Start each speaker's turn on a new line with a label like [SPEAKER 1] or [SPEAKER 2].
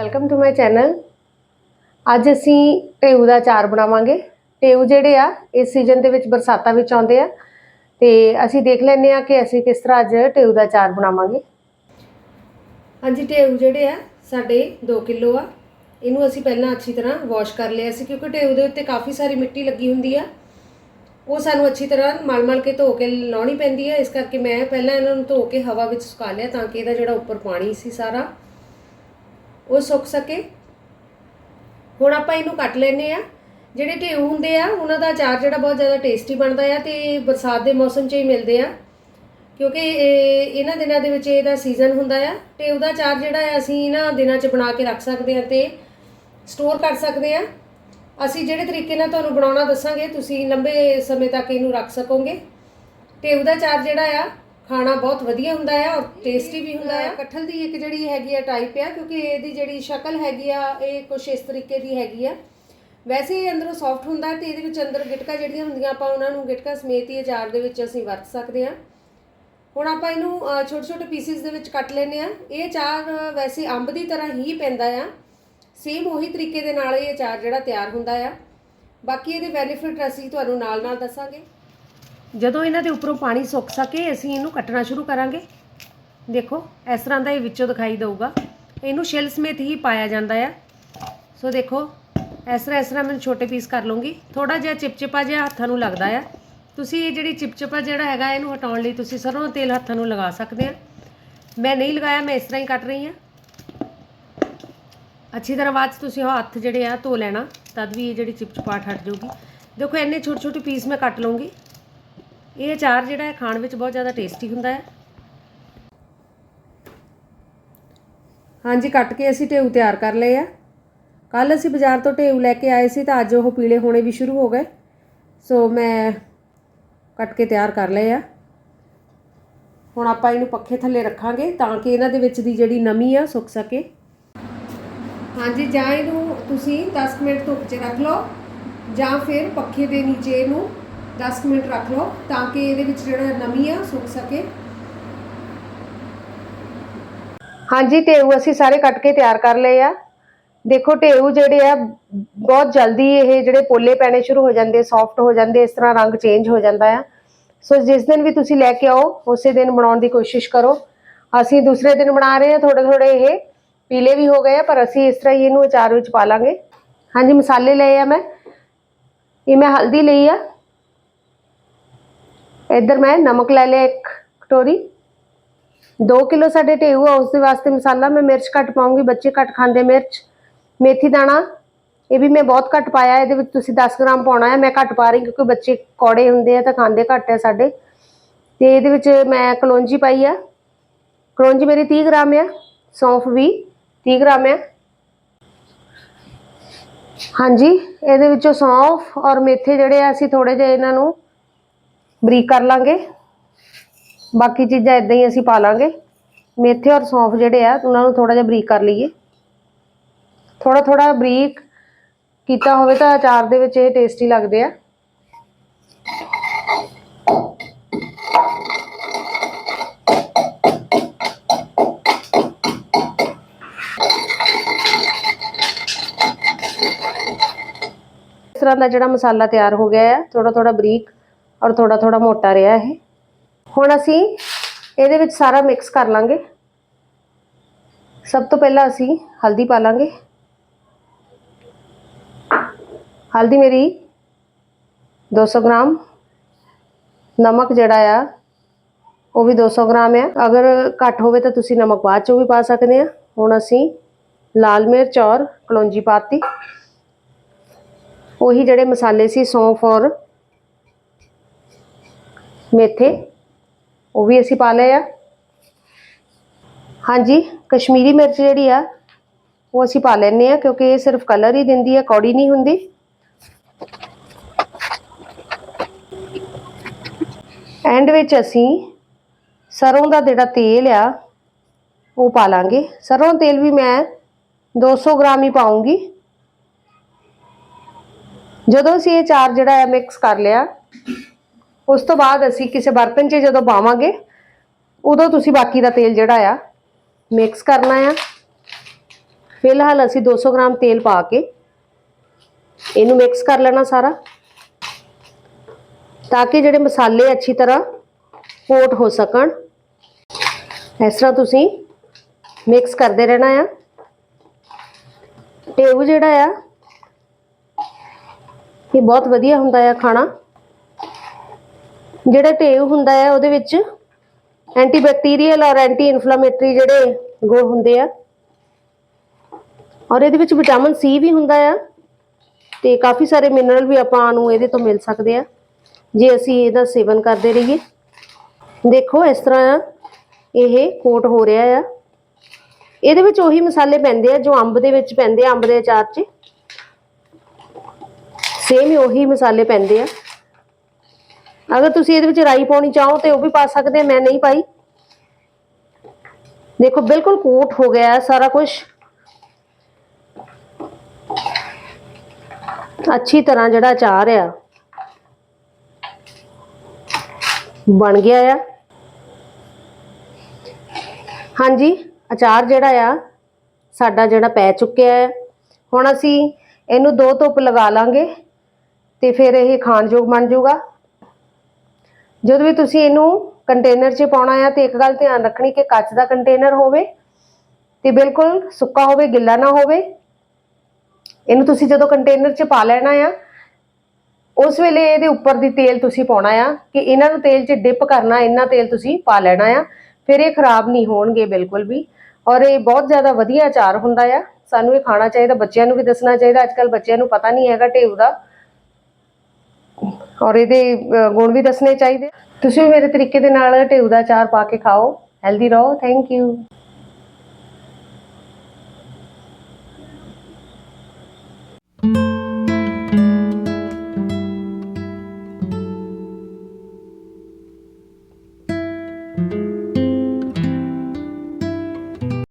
[SPEAKER 1] Welcome to my channel ਅੱਜ ਅਸੀਂ ਟੇਊ ਦਾ ਅਚਾਰ ਬਣਾਵਾਂਗੇ। ਟੇਊ ਜਿਹੜੇ ਆ, ਇਸ ਸੀਜ਼ਨ ਦੇ ਵਿੱਚ ਬਰਸਾਤਾਂ ਵਿੱਚ ਆਉਂਦੇ ਆ। ਤੇ ਅਸੀਂ ਦੇਖ ਲੈਂਦੇ ਆ ਕਿ ਅਸੀਂ ਕਿਸ ਤਰ੍ਹਾਂ ਅੱਜ ਟੇਊ ਦਾ ਅਚਾਰ ਬਣਾਵਾਂਗੇ। ਹਾਂਜੀ, ਟੇਊ ਜਿਹੜੇ ਆ, ਸਾਡੇ 2 ਕਿਲੋ ਆ। ਇਹਨੂੰ ਅਸੀਂ ਪਹਿਲਾਂ ਅੱਛੀ ਤਰ੍ਹਾਂ ਵਾਸ਼ ਕਰ ਲਿਆ ਸੀ, ਕਿਉਂਕਿ ਟੇਊ ਦੇ ਉੱਤੇ ਕਾਫੀ ਸਾਰੀ ਮਿੱਟੀ ਲੱਗੀ ਹੁੰਦੀ ਆ। ਉਹ ਸਾਨੂੰ ਅੱਛੀ ਤਰ੍ਹਾਂ ਮਲ-ਮਲ ਕੇ ਧੋ ਕੇ ਲਾਉਣੀ ਪੈਂਦੀ ਹੈ ਇਸ ਕਰਕੇ ਮੈਂ ਪਹਿਲਾਂ ਇਹਨਾਂ ਨੂੰ ਧੋ ਕੇ ਹਵਾ ਵਿੱਚ ਸੁਕਾ ਲਿਆ ਤਾਂ ਕਿ ਇਹਦਾ ਜਿਹੜਾ ਉੱਪਰ ਪਾਣੀ ਸੀ ਸਾਰਾ ਉਹ ਸੁੱਕ ਸਕੇ। ਹੁਣ ਆਪਾਂ ਇਹਨੂੰ ਕੱਟ ਲੈਨੇ ਆ ਜਿਹੜੇ ਢੇਊ ਹੁੰਦੇ ਆ, ਉਹਨਾਂ ਦਾ ਅਚਾਰ ਜਿਹੜਾ ਬਹੁਤ ਜ਼ਿਆਦਾ ਟੇਸਟੀ ਬਣਦਾ ਆ ਤੇ ਬਰਸਾਤ ਦੇ ਮੌਸਮ 'ਚ ਹੀ ਮਿਲਦੇ ਆ। ਕਿਉਂਕਿ ਇਹ, ਇਹਨਾਂ ਦਿਨਾਂ ਦੇ ਵਿੱਚ ਇਹਦਾ ਸੀਜ਼ਨ ਹੁੰਦਾ ਆ। ਤੇ ਦਾ ਅਚਾਰ ਜਿਹੜਾ ਹੈ ਅਸੀਂ ਇਹਨਾਂ ਦਿਨਾਂ 'ਚ ਬਣਾ ਕੇ ਰੱਖ ਸਕਦੇ ਆ ਤੇ ਸਟੋਰ ਕਰ ਸਕਦੇ ਆ ਅਸੀਂ ਜਿਹੜੇ ਤਰੀਕੇ ਨਾਲ ਤੁਹਾਨੂੰ ਬਣਾਉਣਾ ਦੱਸਾਂਗੇ, ਤੁਸੀਂ ਲੰਬੇ ਸਮੇਂ ਤੱਕ ਇਹਨੂੰ ਰੱਖ ਸਕੋਗੇ। ਤੇ ਦਾ ਅਚਾਰ ਜਿਹੜਾ ਆ ਖਾਣਾ ਬਹੁਤ ਵਧੀਆ ਹੁੰਦਾ ਆ ਔਰ ਟੇਸਟੀ ਵੀ ਹੁੰਦਾ ਆ। ਕਟਹਲ ਦੀ ਇੱਕ ਜਿਹੜੀ ਹੈਗੀ ਆ ਟਾਈਪ ਆ ਕਿਉਂਕਿ ਇਹਦੀ ਜਿਹੜੀ ਸ਼ਕਲ ਹੈਗੀ ਆ ਇਹ ਕੁਛ ਇਸ ਤਰੀਕੇ ਦੀ ਹੈਗੀ ਆ। ਵੈਸੇ ਇਹ ਅੰਦਰੋਂ ਸੌਫਟ ਹੁੰਦਾ ਤੇ ਇਹਦੇ ਵਿੱਚ ਅੰਦਰ ਗਿਟਕਾ ਜਿਹੜੀਆਂ ਹੁੰਦੀਆਂ ਆਪਾਂ ਉਹਨਾਂ ਨੂੰ ਗਿਟਕਾ ਸਮੇਤ ਹੀ ਅਚਾਰ ਦੇ ਵਿੱਚ ਅਸੀਂ ਵਰਤ ਸਕਦੇ ਆ। ਹੁਣ ਆਪਾਂ ਇਹਨੂੰ ਛੋਟੇ ਛੋਟੇ ਪੀਸਿਸ ਦੇ ਵਿੱਚ ਕੱਟ ਲੈਨੇ ਆ। ਇਹ ਅਚਾਰ ਵੈਸੇ ਅੰਬ ਦੀ ਤਰ੍ਹਾਂ ਹੀ ਪੈਂਦਾ ਆ। ਸੇਮ ਉਹੀ ਤਰੀਕੇ ਦੇ ਨਾਲ ਇਹ ਅਚਾਰ ਜਿਹੜਾ ਤਿਆਰ ਹੁੰਦਾ ਆ। ਬਾਕੀ ਇਹਦੇ ਬੈਨੀਫਿਟ ਅਸੀਂ ਤੁਹਾਨੂੰ ਨਾਲ-ਨਾਲ ਦੱਸਾਂਗੇ। ਜਦੋਂ ਇਹਨਾਂ ਦੇ ਉੱਪਰੋਂ ਪਾਣੀ ਸੁੱਕ ਸਕੇ, ਅਸੀਂ ਇਹਨੂੰ ਕੱਟਣਾ ਸ਼ੁਰੂ ਕਰਾਂਗੇ। ਦੇਖੋ, ਇਸ ਤਰ੍ਹਾਂ ਦਾ ਇਹ ਵਿੱਚੋਂ ਦਿਖਾਈ ਦੇਊਗਾ। ਇਹਨੂੰ ਛਿੱਲ ਸਮੇਤ ਹੀ ਪਾਇਆ ਜਾਂਦਾ ਆ। ਸੋ ਦੇਖੋ, ਇਸ ਤਰ੍ਹਾਂ ਇਸ ਤਰ੍ਹਾਂ ਮੈਂ ਛੋਟੇ ਪੀਸ ਕਰ ਲੂੰਗੀ ਥੋੜਾ ਜਿਹਾ ਚਿਪਚਿਪਾ ਜਿਹਾ ਹੱਥਾਂ ਨੂੰ ਲੱਗਦਾ ਆ। ਤੁਸੀਂ ਇਹ ਜਿਹੜੀ ਚਿਪਚਿਪਾ ਜਿਹੜਾ ਹੈਗਾ, ਇਹਨੂੰ ਹਟਾਉਣ ਲਈ ਤੁਸੀਂ ਸਰੋਂ ਦਾ ਤੇਲ ਹੱਥਾਂ ਨੂੰ ਲਗਾ ਸਕਦੇ ਆ। ਮੈਂ ਨਹੀਂ ਲਗਾਇਆ, ਮੈਂ ਇਸ ਤਰ੍ਹਾਂ ਹੀ ਕੱਟ ਰਹੀ ਹਾਂ ਅੱਛੀ ਤਰ੍ਹਾਂ ਬਾਅਦ 'ਚ ਤੁਸੀਂ ਉਹ ਹੱਥ ਜਿਹੜੇ ਆ ਧੋ ਲੈਣਾ, ਤਦ ਵੀ ਇਹ ਜਿਹੜੀ ਚਿਪਚਿਪਾਹਟ ਹਟ ਜਾਊਗੀ। ਦੇਖੋ, ਇੰਨੇ ਛੋਟੇ ਛੋਟੇ ਪੀਸ ਮੈਂ ਕੱਟ ਲਵਾਂਗੀ ਇਹ ਅਚਾਰ ਜਿਹੜਾ ਹੈ, ਖਾਣ ਵਿੱਚ ਬਹੁਤ ਜ਼ਿਆਦਾ ਟੇਸਟੀ ਹੁੰਦਾ ਹੈ। ਹਾਂਜੀ, ਕੱਟ ਕੇ ਅਸੀਂ ਢੇਊ ਤਿਆਰ ਕਰ ਲਏ ਆ। ਕੱਲ ਅਸੀਂ ਬਾਜ਼ਾਰ ਤੋਂ ਢੇਊ ਲੈ ਕੇ ਆਏ ਸੀ ਤਾਂ ਅੱਜ ਉਹ ਪੀਲੇ ਹੋਣੇ ਵੀ ਸ਼ੁਰੂ ਹੋ ਗਏ। ਸੋ ਮੈਂ ਕੱਟ ਕੇ ਤਿਆਰ ਕਰ ਲਏ ਆ। ਹੁਣ ਆਪਾਂ ਇਹਨੂੰ ਪੱਖੇ ਥੱਲੇ ਰੱਖਾਂਗੇ ਤਾਂ ਕਿ ਇਹਨਾਂ ਦੇ ਵਿੱਚ ਦੀ ਜਿਹੜੀ ਨਮੀ ਆ, ਸੁੱਕ ਸਕੇ। ਹਾਂਜੀ, ਜਾਂ ਇਹਨੂੰ ਤੁਸੀਂ 10 ਮਿੰਟ ਧੁੱਪ 'ਚ ਰੱਖ ਲਓ ਜਾਂ ਫਿਰ ਪੱਖੇ ਦੇ ਨੀਚੇ ਇਹਨੂੰ 10 ਮਿੰਟ ਰੱਖ ਲਓ ਤਾਂ ਕਿ ਇਹਦੇ ਵਿੱਚ ਜਿਹੜਾ ਨਮੀ ਆ ਸੁੱਕ ਸਕੇ। ਹਾਂਜੀ ਢੇਊ ਅਸੀਂ ਸਾਰੇ ਕੱਟ ਕੇ ਤਿਆਰ ਕਰ ਲਏ ਆ। ਦੇਖੋ ਢੇਊ ਜਿਹੜੇ ਆ, ਬਹੁਤ ਜਲਦੀ ਇਹ ਜਿਹੜੇ ਪੋਲੇ ਪੈਣੇ ਸ਼ੁਰੂ ਹੋ ਜਾਂਦੇ ਸੌਫਟ ਹੋ ਜਾਂਦੇ, ਇਸ ਤਰ੍ਹਾਂ ਰੰਗ ਚੇਂਜ ਹੋ ਜਾਂਦਾ ਆ। ਸੋ ਜਿਸ ਦਿਨ ਵੀ ਤੁਸੀਂ ਲੈ ਕੇ ਆਓ, ਉਸੇ ਦਿਨ ਬਣਾਉਣ ਦੀ ਕੋਸ਼ਿਸ਼ ਕਰੋ। ਅਸੀਂ ਦੂਸਰੇ ਦਿਨ ਬਣਾ ਰਹੇ ਹਾਂ ਥੋੜੇ ਥੋੜੇ ਇਹ ਪੀਲੇ ਵੀ ਹੋ ਗਏ ਆ, ਪਰ ਅਸੀਂ ਇਸ ਤਰ੍ਹਾਂ ਹੀ ਇਹਨੂੰ ਅਚਾਰ ਵਿੱਚ ਪਾ ਲਾਂਗੇ। ਹਾਂਜੀ, ਮਸਾਲੇ ਲਏ ਆ ਮੈਂ। ਇਹ ਮੈਂ ਹਲਦੀ ਲਈ ਆ। ਇੱਧਰ ਮੈਂ ਨਮਕ ਲੈ ਲਿਆ ਇੱਕ ਕਟੋਰੀ। 2 ਕਿਲੋ ਸਾਡੇ ਢੇਊ ਆ ਉਸ ਦੇ ਵਾਸਤੇ ਮਸਾਲਾ ਮੈਂ ਮਿਰਚ ਘੱਟ ਪਾਉਂਗੀ, ਬੱਚੇ ਘੱਟ ਖਾਂਦੇ ਮਿਰਚ। ਮੇਥੀ ਦਾਣਾ, ਇਹ ਵੀ ਮੈਂ ਬਹੁਤ ਘੱਟ ਪਾਇਆ, ਇਹਦੇ ਵਿੱਚ ਤੁਸੀਂ 10 ਗ੍ਰਾਮ ਪਾਉਣਾ ਹੈ, ਮੈਂ ਘੱਟ ਪਾ ਰਹੀ ਕਿਉਂਕਿ ਬੱਚੇ ਕੌੜੇ ਹੁੰਦੇ ਆ ਤਾਂ ਖਾਂਦੇ ਘੱਟ ਆ ਸਾਡੇ। ਤੇ ਇਹਦੇ ਵਿੱਚ ਮੈਂ ਕਲੌਂਜੀ ਪਾਈ ਆ। ਕਲੌਂਜੀ ਮੇਰੀ 30 ਗ੍ਰਾਮ ਆ, ਸੌਂਫ ਵੀ 30 ਗ੍ਰਾਮ ਆ। ਹਾਂਜੀ, ਇਹਦੇ ਵਿੱਚੋਂ ਸੌਂਫ ਔਰ ਮੇਥੇ ਜਿਹੜੇ ਆ, ਅਸੀਂ ਥੋੜੇ ਜਿਹੇ ਇਹਨਾਂ ਨੂੰ ਬਰੀਕ ਕਰ ਲਾਂਗੇ। ਬਾਕੀ ਚੀਜ਼ਾਂ ਇਦਾਂ ਹੀ ਅਸੀਂ ਪਾ ਲਾਂਗੇ। ਮੇਥੇ ਔਰ ਸੌਂਫ ਜਿਹੜੇ ਆ, ਉਹਨਾਂ ਨੂੰ ਥੋੜਾ ਜਿਹਾ ਬਰੀਕ ਕਰ ਲਈਏ। ਥੋੜਾ ਥੋੜਾ ਬਰੀਕ ਕੀਤਾ ਹੋਵੇ ਤਾਂ ਅਚਾਰ ਦੇ ਵਿੱਚ ਇਹ ਟੇਸਟੀ ਲੱਗਦੇ ਆ। ਇਸ ਤਰ੍ਹਾਂ ਦਾ ਜਿਹੜਾ ਮਸਾਲਾ ਤਿਆਰ ਹੋ ਗਿਆ ਹੈ ਥੋੜਾ ਥੋੜਾ ਬਰੀਕ। ਔਰ ਥੋੜਾ ਥੋੜਾ ਮੋਟਾ ਰਿਹਾ ਇਹ। ਹੁਣ ਅਸੀਂ ਇਹਦੇ ਵਿੱਚ ਸਾਰਾ ਮਿਕਸ ਕਰ ਲਾਂਗੇ। ਸਭ ਤੋਂ ਪਹਿਲਾਂ ਅਸੀਂ ਹਲਦੀ ਪਾ ਲਾਂਗੇ। ਹਲਦੀ ਮੇਰੀ 200 ਗ੍ਰਾਮ। ਨਮਕ ਜਿਹੜਾ ਆ, ਉਹ ਵੀ 200 ਗ੍ਰਾਮ ਆ। ਅਗਰ ਘੱਟ ਹੋਵੇ ਤਾਂ ਤੁਸੀਂ ਨਮਕ ਬਾਅਦ ਚੋਂ ਵੀ ਪਾ ਸਕਦੇ ਆ। ਹੁਣ ਅਸੀਂ ਲਾਲ ਮਿਰਚ ਔਰ ਕਲੌਂਜੀ ਪਾਤੀ ਉਹੀ ਜਿਹੜੇ ਮਸਾਲੇ ਸੀ, ਸੌਂਫ ਔਰ ਮੇਥੇ। ਉਹ ਵੀ ਅਸੀਂ ਪਾ ਲਏ ਆ। ਹਾਂਜੀ, ਕਸ਼ਮੀਰੀ ਮਿਰਚ ਜਿਹੜੀ ਆ, ਉਹ ਅਸੀਂ ਪਾ ਲੈਨੇ ਆ ਕਿਉਂਕਿ ਇਹ ਸਿਰਫ ਕਲਰ ਹੀ ਦਿੰਦੀ ਹੈ ਕੌੜੀ ਨਹੀਂ ਹੁੰਦੀ। ਐਂਡ ਵਿੱਚ ਅਸੀਂ ਸਰੋਂ ਦਾ ਜਿਹੜਾ ਤੇਲ ਆ, ਉਹ ਪਾ ਲਾਂਗੇ। ਸਰੋਂ ਤੇਲ ਵੀ ਮੈਂ 200 ਗ੍ਰਾਮ ਹੀ ਪਾਉਂਗੀ। ਜਦੋਂ ਅਸੀਂ ਇਹ ਚਾਰ ਜਿਹੜਾ ਹੈ ਮਿਕਸ ਕਰ ਲਿਆ ਉਸ ਤੋਂ ਬਾਅਦ ਅਸੀਂ ਕਿਸੇ ਬਰਤਨ 'ਚ ਜਦੋਂ ਪਾਵਾਂਗੇ, ਉਦੋਂ ਤੁਸੀਂ ਬਾਕੀ ਦਾ ਤੇਲ ਜਿਹੜਾ ਆ ਮਿਕਸ ਕਰਨਾ ਆ। ਫਿਲਹਾਲ ਅਸੀਂ 200 ਗ੍ਰਾਮ ਤੇਲ ਪਾ ਕੇ ਇਹਨੂੰ ਮਿਕਸ ਕਰ ਲੈਣਾ ਸਾਰਾ, ਤਾਂ ਕਿ ਜਿਹੜੇ ਮਸਾਲੇ ਅੱਛੀ ਤਰ੍ਹਾਂ ਕੋਟ ਹੋ ਸਕਣ। ਇਸ ਤਰ੍ਹਾਂ ਤੁਸੀਂ ਮਿਕਸ ਕਰਦੇ ਰਹਿਣਾ ਆ। ਟੇਊ ਜਿਹੜਾ ਆ, ਇਹ ਬਹੁਤ ਵਧੀਆ ਹੁੰਦਾ ਆ ਖਾਣਾ। ਜਿਹੜਾ ਟੇਊ ਹੁੰਦਾ ਆ ਉਹਦੇ ਵਿੱਚ ਐਂਟੀਬੈਕਟੀਰੀਅਲ ਔਰ ਐਂਟੀ ਇਨਫਲਾਮੇਟਰੀ ਜਿਹੜੇ ਗੁਣ ਹੁੰਦੇ ਆ। ਔਰ ਇਹਦੇ ਵਿੱਚ ਵਿਟਾਮਿਨ ਸੀ ਵੀ ਹੁੰਦਾ ਆ, ਤੇ ਕਾਫੀ ਸਾਰੇ ਮਿਨਰਲ ਵੀ ਆਪਾਂ ਨੂੰ ਇਹਦੇ ਤੋਂ ਮਿਲ ਸਕਦੇ ਆ, ਜੇ ਅਸੀਂ ਇਹਦਾ ਸੇਵਨ ਕਰਦੇ ਰਹੀਏ। ਦੇਖੋ, ਇਸ ਤਰ੍ਹਾਂ ਇਹ ਕੋਟ ਹੋ ਰਿਹਾ ਆ। ਇਹਦੇ ਵਿੱਚ ਉਹੀ ਮਸਾਲੇ ਪੈਂਦੇ ਆ ਜੋ ਅੰਬ ਦੇ ਵਿੱਚ ਪੈਂਦੇ ਆ, ਅੰਬ ਦੇ ਅਚਾਰ 'ਚ। ਸੇਮ ਉਹੀ ਮਸਾਲੇ ਪੈਂਦੇ ਆ। ਅਗਰ ਤੁਸੀਂ ਇਹਦੇ ਵਿੱਚ ਰਾਈ ਪਾਉਣੀ ਚਾਹੋ ਤੇ ਉਹ ਵੀ ਪਾ ਸਕਦੇ ਮੈਂ ਨਹੀਂ ਪਾਈ। ਦੇਖੋ, ਬਿਲਕੁਲ ਕੋਟ ਹੋ ਗਿਆ ਹੈ ਸਾਰਾ ਕੁਝ ਅੱਛੀ ਤਰ੍ਹਾਂ ਜਿਹੜਾ ਅਚਾਰ ਆ, ਬਣ ਗਿਆ ਆ। ਹਾਂਜੀ, ਅਚਾਰ ਜਿਹੜਾ ਆ, ਸਾਡਾ ਜਿਹੜਾ ਪੈ ਚੁੱਕਿਆ ਹੈ। ਹੁਣ ਅਸੀਂ ਇਹਨੂੰ ਦੋ ਧੁੱਪ ਲਗਾ ਲਾਂਗੇ ਤੇ ਫਿਰ ਇਹ ਖਾਣਯੋਗ ਬਣ ਜਾਊਗਾ। ਜਦੋਂ ਵੀ ਤੁਸੀਂ ਇਹਨੂੰ ਕੰਟੇਨਰ 'ਚ ਪਾਉਣਾ ਆ ਤੇ ਇੱਕ ਗੱਲ ਧਿਆਨ ਰੱਖਣੀ ਕਿ ਕੱਚ ਦਾ ਕੰਟੇਨਰ ਹੋਵੇ ਤੇ ਬਿਲਕੁਲ ਸੁੱਕਾ ਹੋਵੇ, ਗਿੱਲਾ ਨਾ ਹੋਵੇ। ਇਹਨੂੰ ਤੁਸੀਂ ਜਦੋਂ ਕੰਟੇਨਰ 'ਚ ਪਾ ਲੈਣਾ ਆ, ਉਸ ਵੇਲੇ ਇਹਦੇ ਉੱਪਰ ਦੀ ਤੇਲ ਤੁਸੀਂ ਪਾਉਣਾ ਆ ਕਿ ਇਹਨਾਂ ਨੂੰ ਤੇਲ 'ਚ ਡਿਪ ਕਰਨਾ, ਇੰਨਾ ਤੇਲ ਤੁਸੀਂ ਪਾ ਲੈਣਾ ਆ। ਫਿਰ ਇਹ ਖਰਾਬ ਨਹੀਂ ਹੋਣਗੇ ਬਿਲਕੁਲ ਵੀ। ਔਰ ਇਹ ਬਹੁਤ ਜ਼ਿਆਦਾ ਵਧੀਆ ਅਚਾਰ ਹੁੰਦਾ ਆ। ਸਾਨੂੰ ਇਹ ਖਾਣਾ ਚਾਹੀਦਾ, ਬੱਚਿਆਂ ਨੂੰ ਵੀ ਦੱਸਣਾ ਚਾਹੀਦਾ। ਅੱਜ ਕੱਲ ਬੱਚਿਆਂ ਨੂੰ ਪਤਾ ਨਹੀਂ ਹੈਗਾ ਢੇউ ਦਾ ਔਰ ਇਹਦੇ ਗੁਣ ਵੀ ਦੱਸਣੇ ਚਾਹੀਦੇ। ਤੁਸੀਂ ਵੀ ਮੇਰੇ ਤਰੀਕੇ ਦੇ ਨਾਲ ਢੇউ ਦਾ ਚਾਰ ਪਾ ਕੇ ਖਾਓ। ਹੈਲਦੀ ਰਹੋ। Thank you